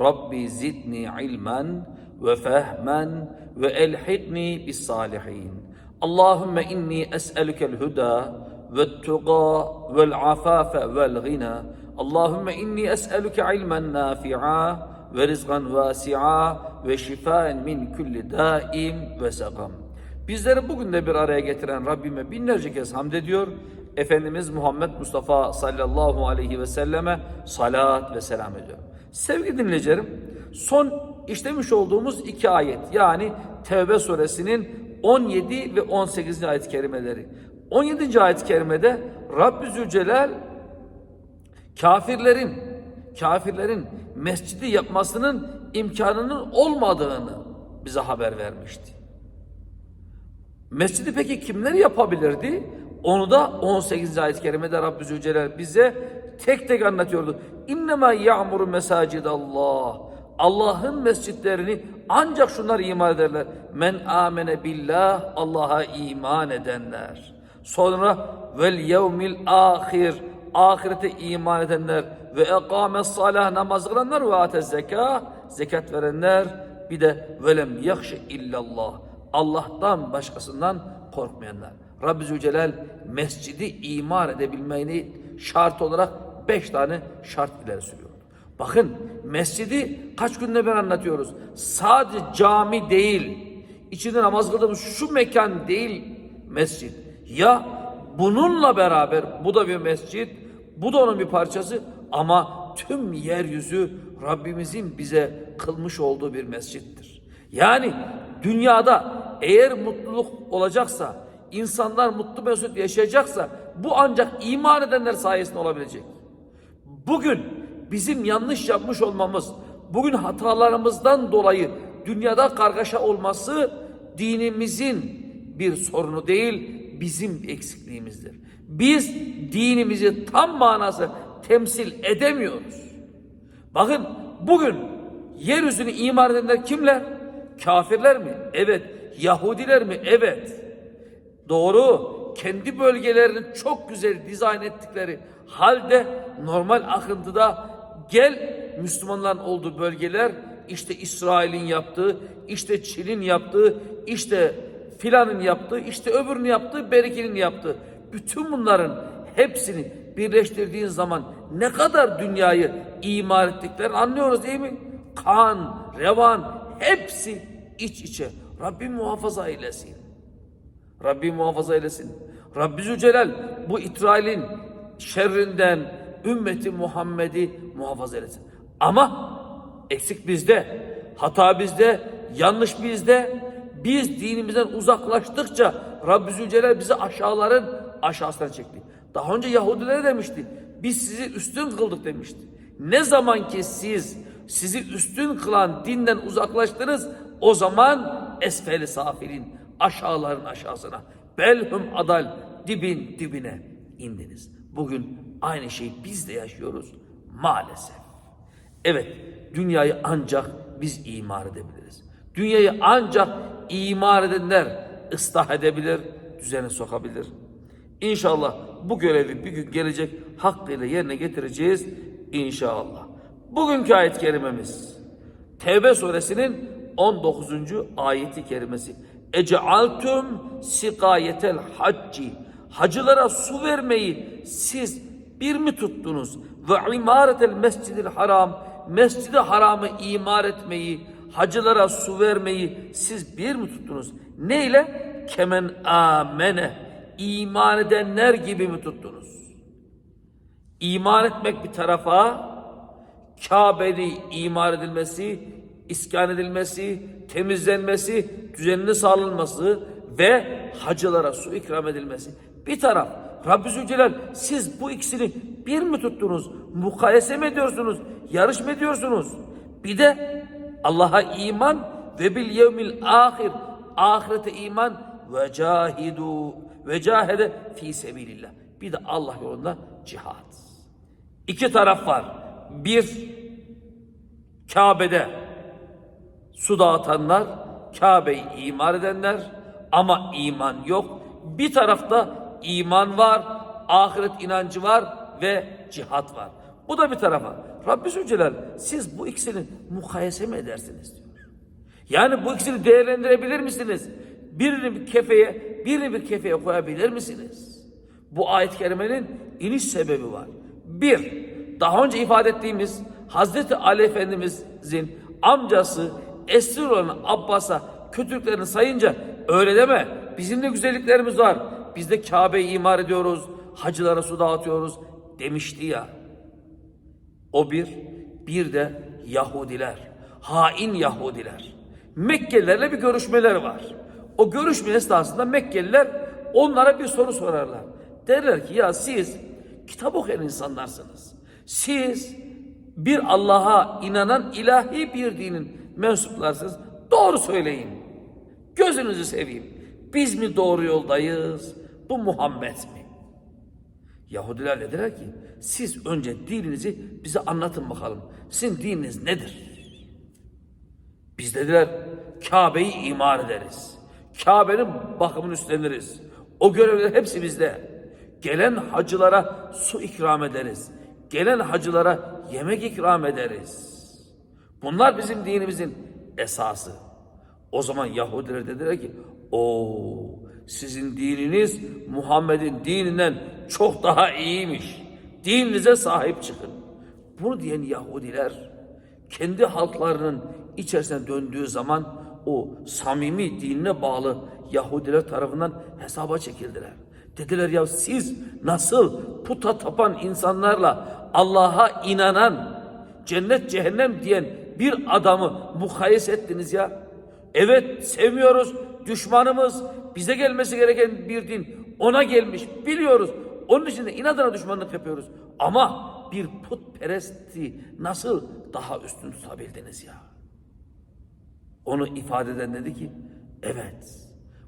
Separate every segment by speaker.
Speaker 1: Rabbi zidni ilmen ve fehmen ve elhikni bis salihin. Allahümme inni es'elükel huda ve tuga vel afafe vel gina. Allahümme inni es'elüke ilmen nafi'a ve rizgan vasi'a ve şifaen min külli daim ve sakam. Bizleri bugün de bir araya getiren Rabbime binlerce kez hamd ediyor. Efendimiz Muhammed Mustafa sallallahu aleyhi ve selleme salat ve selam ediyor. Sevgili dinleyicilerim, son işlemiş olduğumuz iki ayet yani Tevbe suresinin 17 ve 18. ayet-i kerimeleri. 17. ayet-i kerimede Rabbi Zülcelal kafirlerin kafirlerin mescidi yapmasının imkanının olmadığını bize haber vermişti. Mescidi peki kimler yapabilirdi? Onu da 18. ayet-i kerimede Rabbi Zülcelal bize tek tek anlatıyordu. İnnemâ ya'muru mesâcidallah. Allah'ın mescitlerini ancak şunlar iman ederler. Men amene billah Allah'a iman edenler. Sonra vel yevmil ahir ahirete iman edenler ve ekâmes salah namaz kılanlar ve ate zeka zekat verenler bir de velem yakşe illallah Allah'tan başkasından korkmayanlar. Rabbi Zülcelal mescidi imar edebilmeni şart olarak beş tane şart ileri sürüyor. Bakın mescidi kaç günde ben anlatıyoruz. Sadece cami değil, içinde namaz kıldığımız şu mekan değil mescid. Ya bununla beraber bu da bir mescid, bu da onun bir parçası ama tüm yeryüzü Rabbimizin bize kılmış olduğu bir mescittir. Yani dünyada eğer mutluluk olacaksa, insanlar mutlu mesut yaşayacaksa bu ancak iman edenler sayesinde olabilecek. Bugün bizim yanlış yapmış olmamız, bugün hatalarımızdan dolayı dünyada kargaşa olması dinimizin bir sorunu değil, bizim eksikliğimizdir. Biz dinimizi tam manası temsil edemiyoruz. Bakın bugün yeryüzünü imar edenler kimler? Kafirler mi? Evet. Yahudiler mi? Evet. Doğru. Kendi bölgelerini çok güzel dizayn ettikleri halde normal akıntıda gel Müslümanların olduğu bölgeler işte İsrail'in yaptığı, işte Çin'in yaptığı, işte filanın yaptığı, işte öbürünün yaptığı, Berikinin yaptığı. Bütün bunların hepsini birleştirdiğin zaman ne kadar dünyayı imar ettiklerini anlıyoruz değil mi? Kan, revan hepsi iç içe. Rabbim muhafaza eylesin. Rabbim muhafaza eylesin. Rabbi Zülcelal bu İsrail'in şerrinden ümmeti Muhammed'i muhafaza eylesin. Ama eksik bizde, hata bizde, yanlış bizde. Biz dinimizden uzaklaştıkça Rabbi Zülcelal bizi aşağıların aşağısına çekti. Daha önce Yahudilere demişti. Biz sizi üstün kıldık demişti. Ne zaman ki siz sizi üstün kılan dinden uzaklaştınız o zaman esfeli safilin aşağıların aşağısına belhum adal dibin dibine indiniz. Bugün aynı şeyi biz de yaşıyoruz maalesef. Evet dünyayı ancak biz imar edebiliriz. Dünyayı ancak imar edenler ıslah edebilir, düzene sokabilir. İnşallah bu görevi bir gün gelecek hakkıyla yerine getireceğiz inşallah. Bugünkü ayet kerimemiz Tevbe suresinin 19. ayeti kerimesi. Ecealtum sikayetel hacci. Hacılara su vermeyi siz bir mi tuttunuz? Ve imaretel mescidil haram. Mescidi haramı imar etmeyi, hacılara su vermeyi siz bir mi tuttunuz? Neyle? Kemen amene. İman edenler gibi mi tuttunuz? İman etmek bir tarafa, Kabe'nin imar edilmesi, iskan edilmesi, temizlenmesi, düzenli sağlanması ve hacılara su ikram edilmesi. Bir taraf Rabbi Zülcelal siz bu ikisini bir mi tuttunuz? Mukayese mi ediyorsunuz? Yarış mı ediyorsunuz? Bir de Allah'a iman ve bil yevmil ahir ahirete iman ve cahidu ve cahede fi sebilillah. Bir de Allah yolunda cihat. İki taraf var. Bir Kabe'de su dağıtanlar, Kabe'yi imar edenler ama iman yok. Bir tarafta iman var, ahiret inancı var ve cihat var. Bu da bir tarafa. Rabbi Zülcelal siz bu ikisini mukayese mi edersiniz. Yani bu ikisini değerlendirebilir misiniz? Birini bir kefeye, birini bir kefeye koyabilir misiniz? Bu ayet-i kerimenin iniş sebebi var. Bir, daha önce ifade ettiğimiz Hazreti Ali Efendimizin amcası esir olan Abbas'a kötülüklerini sayınca öyle deme. Bizim de güzelliklerimiz var. Biz de Kabe'yi imar ediyoruz. Hacılara su dağıtıyoruz demişti ya. O bir, bir de Yahudiler, hain Yahudiler. Mekkelilerle bir görüşmeler var. O görüşme esnasında Mekkeliler onlara bir soru sorarlar. Derler ki ya siz kitap okuyan insanlarsınız. Siz bir Allah'a inanan ilahi bir dinin mensuplarsınız. Doğru söyleyin. Gözünüzü seveyim. Biz mi doğru yoldayız? Bu Muhammed mi? Yahudiler dediler ki siz önce dininizi bize anlatın bakalım. Sizin dininiz nedir? Biz dediler Kabe'yi imar ederiz. Kabe'nin bakımını üstleniriz. O görevler hepsi bizde. Gelen hacılara su ikram ederiz. Gelen hacılara yemek ikram ederiz. Bunlar bizim dinimizin esası. O zaman Yahudiler dediler ki o sizin dininiz Muhammed'in dininden çok daha iyiymiş. Dininize sahip çıkın. Bunu diyen Yahudiler kendi halklarının içerisine döndüğü zaman o samimi dinine bağlı Yahudiler tarafından hesaba çekildiler. Dediler ya siz nasıl puta tapan insanlarla Allah'a inanan cennet cehennem diyen bir adamı mukayese ettiniz ya. Evet sevmiyoruz düşmanımız bize gelmesi gereken bir din ona gelmiş biliyoruz. Onun için de inadına düşmanlık yapıyoruz. Ama bir putperesti nasıl daha üstün tutabildiniz ya? Onu ifade eden dedi ki evet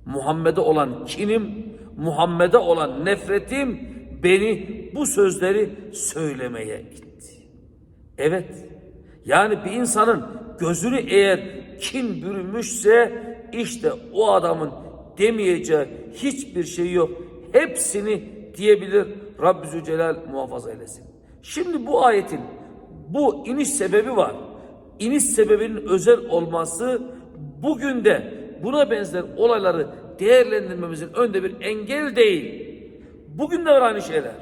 Speaker 1: Muhammed'e olan kinim, Muhammed'e olan nefretim beni bu sözleri söylemeye itti. Evet. Yani bir insanın gözünü eğer kin bürümüşse işte o adamın demeyeceği hiçbir şey yok. Hepsini diyebilir Rabbi Zülcelal muhafaza eylesin. Şimdi bu ayetin bu iniş sebebi var. İniş sebebinin özel olması bugün de buna benzer olayları değerlendirmemizin önünde bir engel değil. Bugün de var aynı şeyler.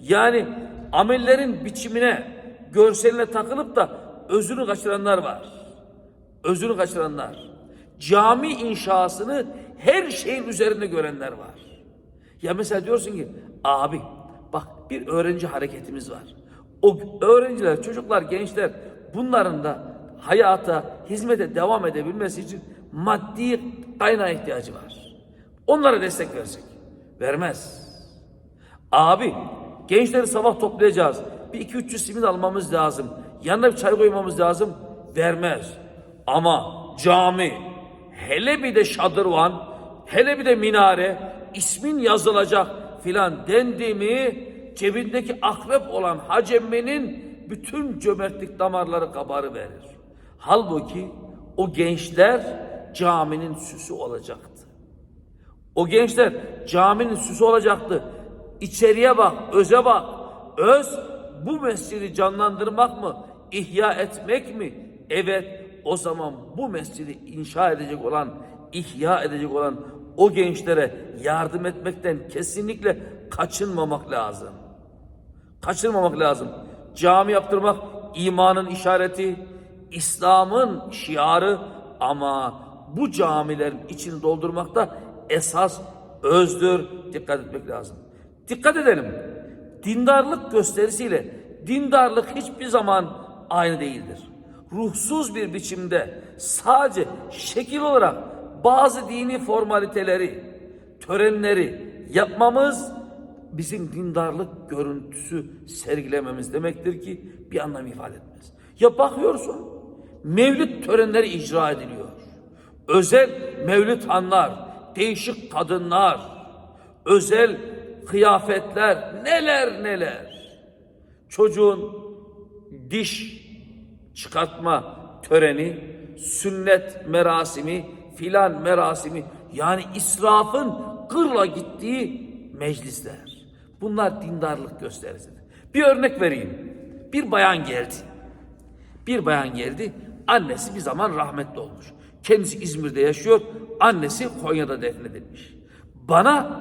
Speaker 1: Yani amellerin biçimine, görseline takılıp da özünü kaçıranlar var. Özünü kaçıranlar. Cami inşasını her şeyin üzerinde görenler var. Ya mesela diyorsun ki abi bak bir öğrenci hareketimiz var. O öğrenciler, çocuklar, gençler bunların da hayata, hizmete devam edebilmesi için maddi kaynağa ihtiyacı var. Onlara destek verecek. Vermez. Abi gençleri sabah toplayacağız. Bir iki üç yüz simit almamız lazım. Yanına bir çay koymamız lazım. Vermez. Ama cami, hele bir de şadırvan, hele bir de minare, ismin yazılacak filan dendi cebindeki akrep olan hacemmenin bütün cömertlik damarları kabarı verir. Halbuki o gençler caminin süsü olacaktı. O gençler caminin süsü olacaktı. İçeriye bak, öze bak. Öz bu mescidi canlandırmak mı, ihya etmek mi? Evet, o zaman bu mescidi inşa edecek olan, ihya edecek olan o gençlere yardım etmekten kesinlikle kaçınmamak lazım. Kaçırmamak lazım. Cami yaptırmak imanın işareti, İslam'ın şiarı ama bu camilerin içini doldurmakta esas özdür. Dikkat etmek lazım. Dikkat edelim. Dindarlık gösterisiyle dindarlık hiçbir zaman aynı değildir. Ruhsuz bir biçimde sadece şekil olarak bazı dini formaliteleri, törenleri yapmamız bizim dindarlık görüntüsü sergilememiz demektir ki bir anlam ifade etmez. Ya bakıyorsun Mevlüt törenleri icra ediliyor. Özel mevlüt anlar, değişik kadınlar, özel kıyafetler, neler neler. Çocuğun diş çıkartma töreni, sünnet merasimi, filan merasimi yani israfın gırla gittiği meclisler. Bunlar dindarlık gösterisidir. Bir örnek vereyim. Bir bayan geldi. Bir bayan geldi. Annesi bir zaman rahmetli olmuş. Kendisi İzmir'de yaşıyor. Annesi Konya'da defnedilmiş. Bana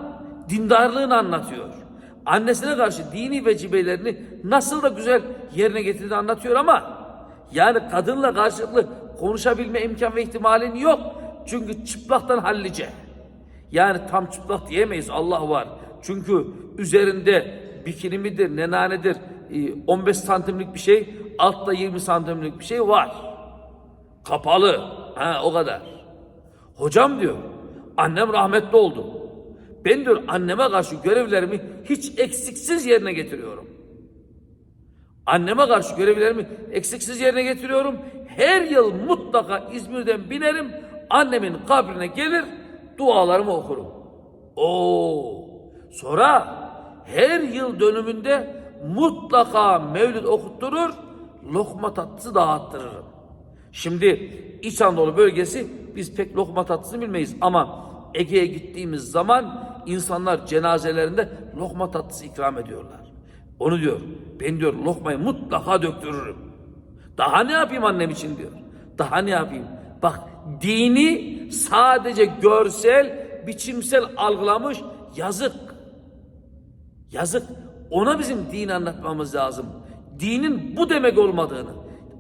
Speaker 1: dindarlığını anlatıyor. Annesine karşı dini vecibelerini nasıl da güzel yerine getirdiğini anlatıyor ama yani kadınla karşılıklı konuşabilme imkan ve ihtimalin yok. Çünkü çıplaktan hallice. Yani tam çıplak diyemeyiz Allah var. Çünkü üzerinde bikini midir, nenanedir, e, 15 santimlik bir şey, altta 20 santimlik bir şey var. Kapalı. Ha o kadar. Hocam diyor, annem rahmetli oldu. Ben diyor anneme karşı görevlerimi hiç eksiksiz yerine getiriyorum. Anneme karşı görevlerimi eksiksiz yerine getiriyorum. Her yıl mutlaka İzmir'den binerim. Annemin kabrine gelir, dualarımı okurum. Oo. Sonra her yıl dönümünde mutlaka mevlid okutturur, lokma tatlısı dağıttırırım. Şimdi İç Anadolu bölgesi biz pek lokma tatlısını bilmeyiz ama Ege'ye gittiğimiz zaman insanlar cenazelerinde lokma tatlısı ikram ediyorlar. Onu diyor, ben diyor lokmayı mutlaka döktürürüm. Daha ne yapayım annem için diyor. Daha ne yapayım? Bak dini sadece görsel, biçimsel algılamış yazık. Yazık. Ona bizim din anlatmamız lazım. Dinin bu demek olmadığını.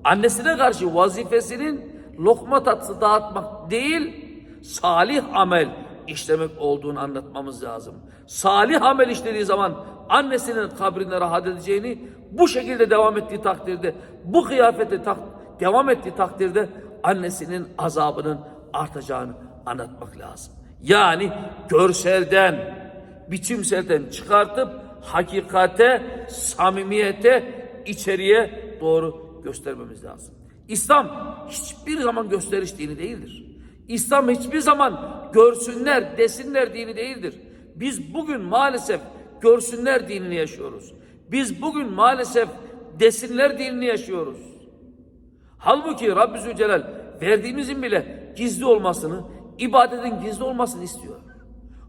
Speaker 1: Annesine karşı vazifesinin lokma tatlısı dağıtmak değil, salih amel işlemek olduğunu anlatmamız lazım. Salih amel işlediği zaman annesinin kabrinde rahat edeceğini, bu şekilde devam ettiği takdirde, bu kıyafette tak devam ettiği takdirde annesinin azabının artacağını anlatmak lazım. Yani görselden, biçimselden çıkartıp hakikate, samimiyete, içeriye doğru göstermemiz lazım. İslam hiçbir zaman gösteriş dini değildir. İslam hiçbir zaman görsünler, desinler dini değildir. Biz bugün maalesef görsünler dinini yaşıyoruz. Biz bugün maalesef desinler dinini yaşıyoruz. Halbuki Rabbi Zülcelal verdiğimizin bile gizli olmasını, ibadetin gizli olmasını istiyor.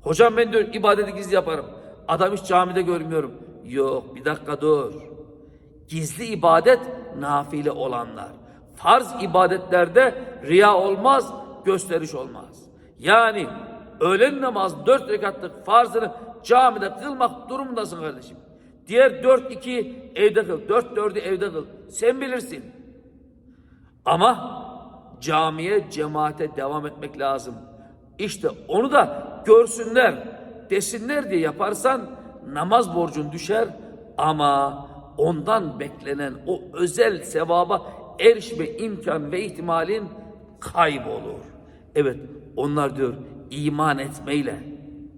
Speaker 1: Hocam ben diyor ibadeti gizli yaparım. Adam hiç camide görmüyorum. Yok bir dakika dur. Gizli ibadet nafile olanlar. Farz ibadetlerde riya olmaz, gösteriş olmaz. Yani öğlen namaz dört rekatlık farzını camide kılmak durumundasın kardeşim. Diğer dört iki evde kıl, dört dördü evde kıl. Sen bilirsin. Ama camiye, cemaate devam etmek lazım. İşte onu da görsünler, desinler diye yaparsan namaz borcun düşer ama ondan beklenen o özel sevaba erişme imkan ve ihtimalin kaybolur. Evet onlar diyor iman etmeyle,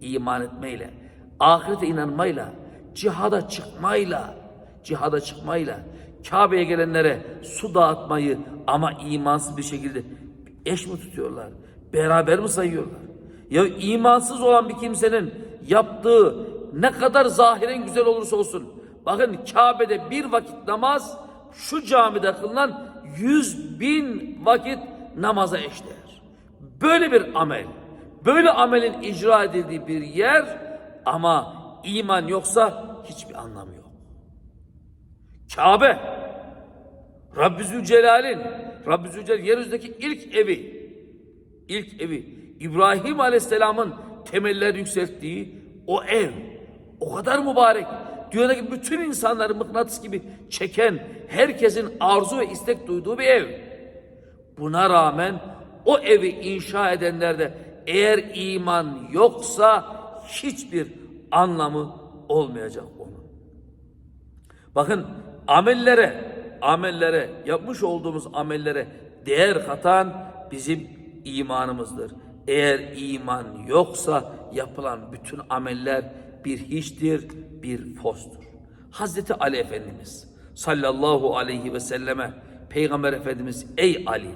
Speaker 1: iman etmeyle, ahirete inanmayla, cihada çıkmayla, cihada çıkmayla, Kabe'ye gelenlere su dağıtmayı ama imansız bir şekilde eş mi tutuyorlar? Beraber mi sayıyorlar? Ya imansız olan bir kimsenin yaptığı ne kadar zahiren güzel olursa olsun. Bakın Kabe'de bir vakit namaz şu camide kılınan yüz bin vakit namaza eşdeğer. Böyle bir amel, böyle amelin icra edildiği bir yer ama iman yoksa hiçbir anlamı yok. Kabe, Rabbi Zülcelal'in, Rabbi Zülcelal yeryüzündeki ilk evi, ilk evi, İbrahim Aleyhisselam'ın temeller yükselttiği o ev, o kadar mübarek, dünyadaki bütün insanları mıknatıs gibi çeken, herkesin arzu ve istek duyduğu bir ev. Buna rağmen o evi inşa edenlerde eğer iman yoksa hiçbir anlamı olmayacak onun. Bakın amellere, amellere, yapmış olduğumuz amellere değer katan bizim imanımızdır. Eğer iman yoksa yapılan bütün ameller bir hiçtir, bir fostur. Hazreti Ali Efendimiz sallallahu aleyhi ve selleme Peygamber Efendimiz ey Ali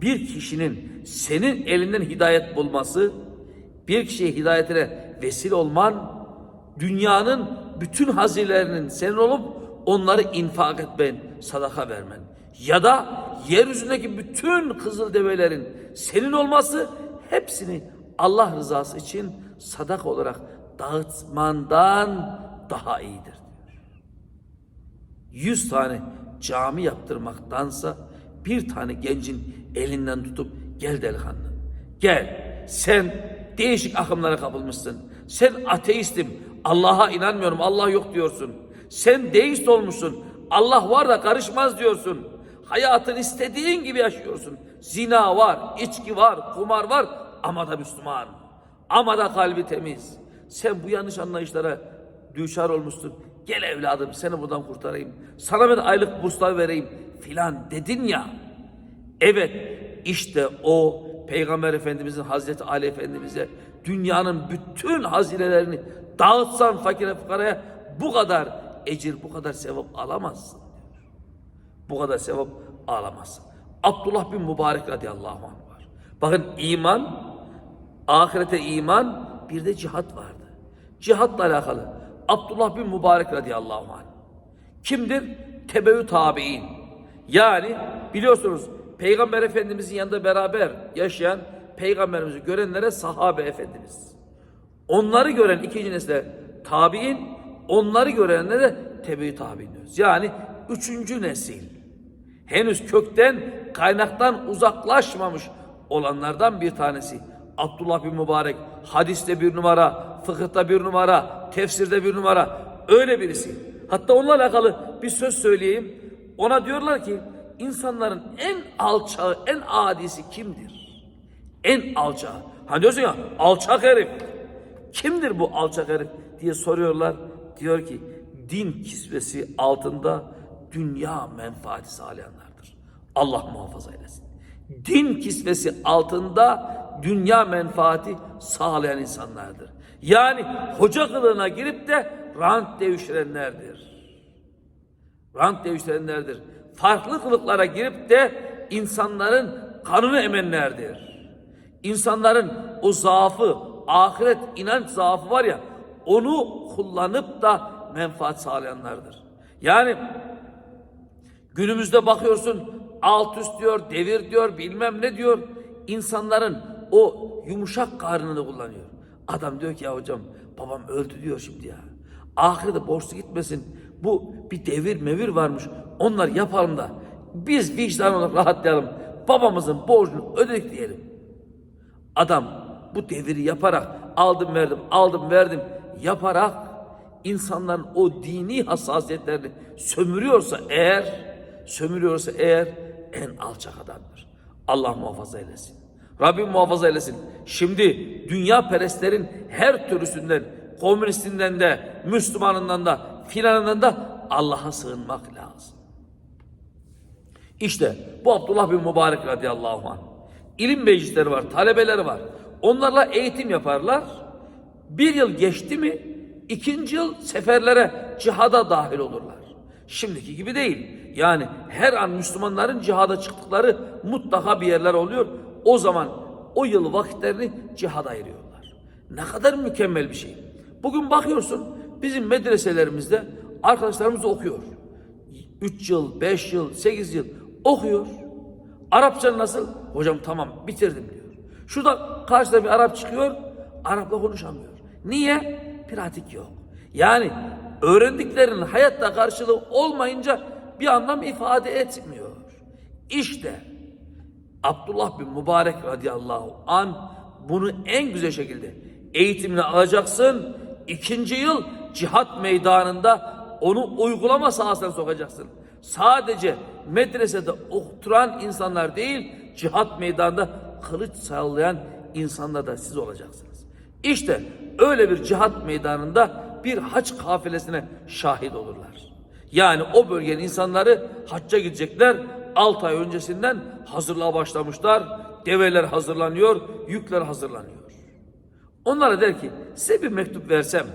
Speaker 1: bir kişinin senin elinden hidayet bulması bir kişiye hidayetine vesile olman dünyanın bütün hazinelerinin senin olup onları infak etmen, sadaka vermen. Ya da yeryüzündeki bütün kızıl develerin senin olması hepsini Allah rızası için sadaka olarak dağıtmandan daha iyidir. Yüz tane cami yaptırmaktansa bir tane gencin elinden tutup gel delikanlı. Gel sen değişik akımlara kapılmışsın. Sen ateistim. Allah'a inanmıyorum. Allah yok diyorsun. Sen deist olmuşsun. Allah var da karışmaz diyorsun. Hayatın istediğin gibi yaşıyorsun. Zina var, içki var, kumar var ama da Müslüman. Ama da kalbi temiz. Sen bu yanlış anlayışlara düşar olmuşsun. Gel evladım seni buradan kurtarayım. Sana ben aylık burslar vereyim filan dedin ya. Evet işte o Peygamber Efendimizin Hazreti Ali Efendimiz'e dünyanın bütün hazinelerini dağıtsan fakire fukaraya bu kadar ecir bu kadar sevap alamazsın. Bu kadar sevap alamazsın. Abdullah bin Mübarek radıyallahu anh var. Bakın iman, ahirete iman bir de cihat vardı. Cihatla alakalı Abdullah bin Mübarek radıyallahu anh. Kimdir? Tebeü tabi'in. Yani biliyorsunuz Peygamber Efendimizin yanında beraber yaşayan Peygamberimizi görenlere sahabe efendimiz. Onları gören ikinci nesle tabi'in, onları görenlere de tebeü tabi'in diyoruz. Yani üçüncü nesil. Henüz kökten, kaynaktan uzaklaşmamış olanlardan bir tanesi. Abdullah bin Mübarek hadiste bir numara, fıkıhta bir numara, tefsirde bir numara. Öyle birisi. Hatta onunla alakalı bir söz söyleyeyim. Ona diyorlar ki insanların en alçağı, en adisi kimdir? En alçağı. Hani diyorsun ya alçak herif. Kimdir bu alçak herif diye soruyorlar. Diyor ki din kisvesi altında dünya menfaati sağlayanlardır. Allah muhafaza eylesin. Din kisvesi altında dünya menfaati sağlayan insanlardır. Yani hoca kılığına girip de rant devşirenlerdir. Rant devşirenlerdir. Farklı kılıklara girip de insanların kanını emenlerdir. İnsanların o zaafı, ahiret inanç zaafı var ya, onu kullanıp da menfaat sağlayanlardır. Yani günümüzde bakıyorsun alt üst diyor, devir diyor, bilmem ne diyor. İnsanların o yumuşak karnını kullanıyor. Adam diyor ki ya hocam babam öldü diyor şimdi ya. Ahirete borçlu gitmesin. Bu bir devir mevir varmış. Onlar yapalım da biz vicdan olarak rahatlayalım. Babamızın borcunu ödedik diyelim. Adam bu deviri yaparak aldım verdim aldım verdim yaparak insanların o dini hassasiyetlerini sömürüyorsa eğer sömürüyorsa eğer en alçak adamdır. Allah muhafaza eylesin. Rabbim muhafaza eylesin. Şimdi dünya perestlerin her türlüsünden, komünistinden de, Müslümanından da, filanından da Allah'a sığınmak lazım. İşte bu Abdullah bin Mübarek radıyallahu anh. İlim meclisleri var, talebeleri var. Onlarla eğitim yaparlar. Bir yıl geçti mi ikinci yıl seferlere, cihada dahil olurlar. Şimdiki gibi değil. Yani her an Müslümanların cihada çıktıkları mutlaka bir yerler oluyor. O zaman o yıl vakitlerini cihada ayırıyorlar. Ne kadar mükemmel bir şey. Bugün bakıyorsun bizim medreselerimizde arkadaşlarımız okuyor. 3 yıl, 5 yıl, 8 yıl okuyor. Arapça nasıl? Hocam tamam bitirdim diyor. Şurada karşıda bir Arap çıkıyor, Arapla konuşamıyor. Niye? Pratik yok. Yani öğrendiklerinin hayatta karşılığı olmayınca bir anlam ifade etmiyor. İşte Abdullah bin Mübarek radıyallahu an bunu en güzel şekilde eğitimini alacaksın. İkinci yıl cihat meydanında onu uygulama sahasına sokacaksın. Sadece medresede oturan insanlar değil, cihat meydanında kılıç sallayan insanlar da siz olacaksınız. İşte öyle bir cihat meydanında bir haç kafilesine şahit olurlar. Yani o bölgenin insanları hacca gidecekler. 6 ay öncesinden hazırlığa başlamışlar. Develer hazırlanıyor, yükler hazırlanıyor. Onlara der ki size bir mektup versem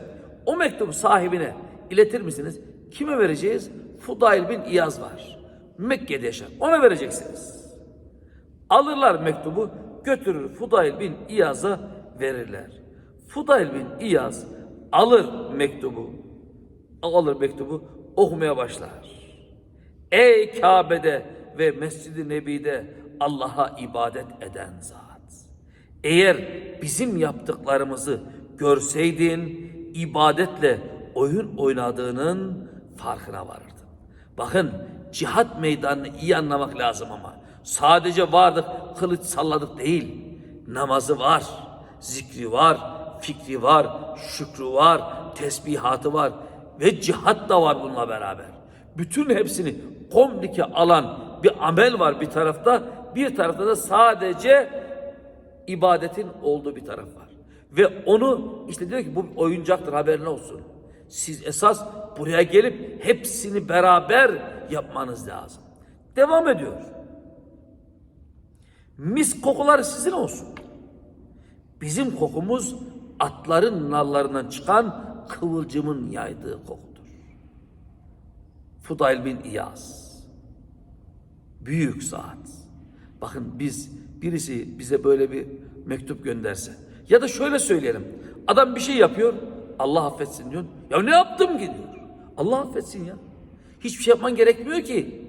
Speaker 1: o mektubu sahibine iletir misiniz? Kime vereceğiz? Fudail bin İyaz var. Mekke'de yaşar. Ona vereceksiniz. Alırlar mektubu, götürür Fudayl bin İyaz'a verirler. Fudayl bin İyaz alır mektubu, alır mektubu okumaya başlar. Ey Kabe'de ve Mescid-i Nebi'de Allah'a ibadet eden zat. Eğer bizim yaptıklarımızı görseydin ibadetle oyun oynadığının farkına varırdın. Bakın cihat meydanını iyi anlamak lazım ama sadece vardık kılıç salladık değil. Namazı var, zikri var, fikri var, şükrü var, tesbihatı var ve cihat da var bununla beraber. Bütün hepsini komplike alan bir amel var bir tarafta, bir tarafta da sadece ibadetin olduğu bir taraf var. Ve onu işte diyor ki bu oyuncaktır haberin olsun. Siz esas buraya gelip hepsini beraber yapmanız lazım. Devam ediyor. Mis kokular sizin olsun. Bizim kokumuz atların nallarından çıkan kıvılcımın yaydığı kokudur. Fudayl bin İyaz. Büyük zat. Bakın biz birisi bize böyle bir mektup gönderse ya da şöyle söyleyelim. Adam bir şey yapıyor. Allah affetsin diyor. Ya ne yaptım ki diyor. Allah affetsin ya. Hiçbir şey yapman gerekmiyor ki.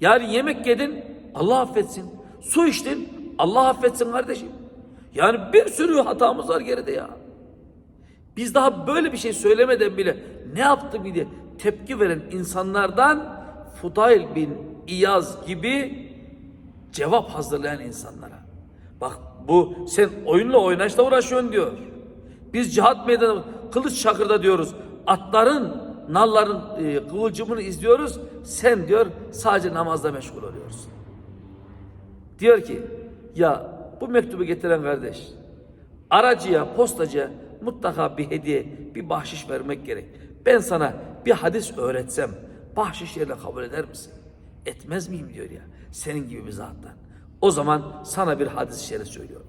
Speaker 1: Yani yemek yedin. Allah affetsin. Su içtin. Allah affetsin kardeşim. Yani bir sürü hatamız var geride ya. Biz daha böyle bir şey söylemeden bile ne yaptı diye tepki veren insanlardan Fudayl bin İyaz gibi cevap hazırlayan insanlara. Bak bu sen oyunla oynaşla uğraşıyorsun diyor. Biz cihat meydanı kılıç çakırda diyoruz. Atların, nalların e, kıvılcımını izliyoruz. Sen diyor sadece namazla meşgul oluyorsun. Diyor ki ya bu mektubu getiren kardeş aracıya, postacıya mutlaka bir hediye, bir bahşiş vermek gerek. Ben sana bir hadis öğretsem bahşiş yerine kabul eder misin? Etmez miyim diyor ya. Senin gibi bir zattan. O zaman sana bir hadis-i şerif söylüyorum.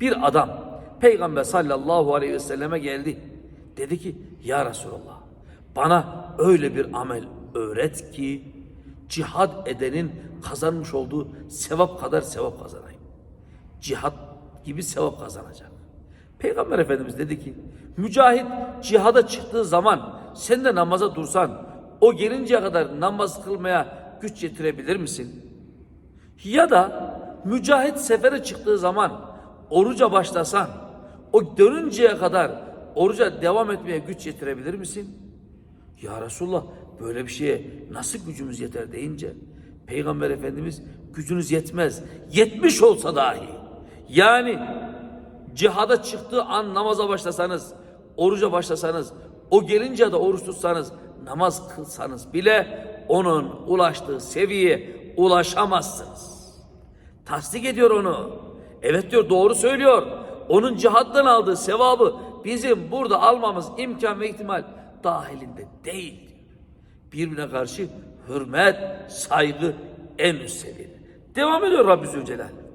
Speaker 1: Bir adam Peygamber sallallahu aleyhi ve selleme geldi. Dedi ki ya Resulallah bana öyle bir amel öğret ki cihad edenin kazanmış olduğu sevap kadar sevap kazanayım. Cihat gibi sevap kazanacak. Peygamber Efendimiz dedi ki mücahit cihada çıktığı zaman sen de namaza dursan o gelinceye kadar namaz kılmaya güç getirebilir misin? Ya da mücahit sefere çıktığı zaman oruca başlasan o dönünceye kadar oruca devam etmeye güç yetirebilir misin? Ya Resulullah böyle bir şeye nasıl gücümüz yeter deyince Peygamber Efendimiz gücünüz yetmez. Yetmiş olsa dahi. Yani cihada çıktığı an namaza başlasanız, oruca başlasanız, o gelince de oruç tutsanız, namaz kılsanız bile onun ulaştığı seviyeye ulaşamazsınız. Tasdik ediyor onu. Evet diyor doğru söylüyor. Onun cihattan aldığı sevabı bizim burada almamız imkan ve ihtimal dahilinde değil. Birbirine karşı hürmet, saygı en üst seviyede. Devam ediyor Rabbi Zülcelal.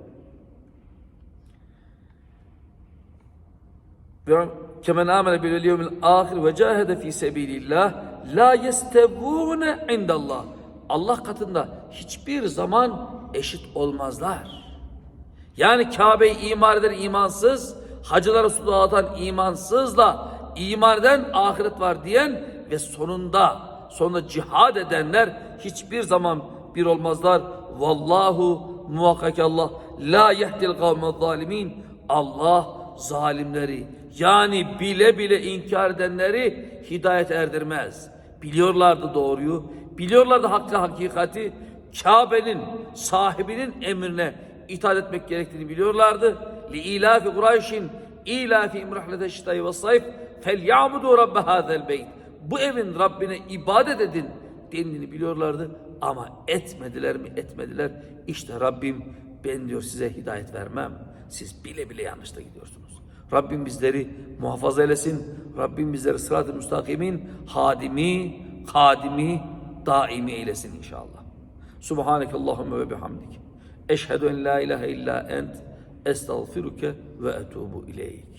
Speaker 1: Kemen amene bil yevmil ahir ve cahede fi sebilillah la yestevune indallah. Allah katında hiçbir zaman eşit olmazlar. Yani Kabe'yi imar eden imansız, hacılara su dağıtan imansızla iman eden ahiret var diyen ve sonunda sonunda cihad edenler hiçbir zaman bir olmazlar. Vallahu muhakkak Allah la yehdil kavme zalimin. Allah zalimleri yani bile bile inkar edenleri hidayet erdirmez. Biliyorlardı doğruyu, biliyorlardı hakkı hakikati, Kabe'nin sahibinin emrine itaat etmek gerektiğini biliyorlardı. Li ilafi Kureyş'in ilafi imrahlete şitayı ve sayf fel ya'budu rabbe hazel beyt. Bu evin Rabbine ibadet edin denildiğini biliyorlardı ama etmediler mi etmediler. İşte Rabbim ben diyor size hidayet vermem. Siz bile bile yanlışta gidiyorsunuz. Rabbim bizleri muhafaza eylesin. Rabbim bizleri sırat-ı müstakimin hadimi, kadimi, daimi eylesin inşallah. Subhaneke Allahümme ve bihamdik. Eşhedü en la ilahe illa ent estağfiruke ve etubu ileyk.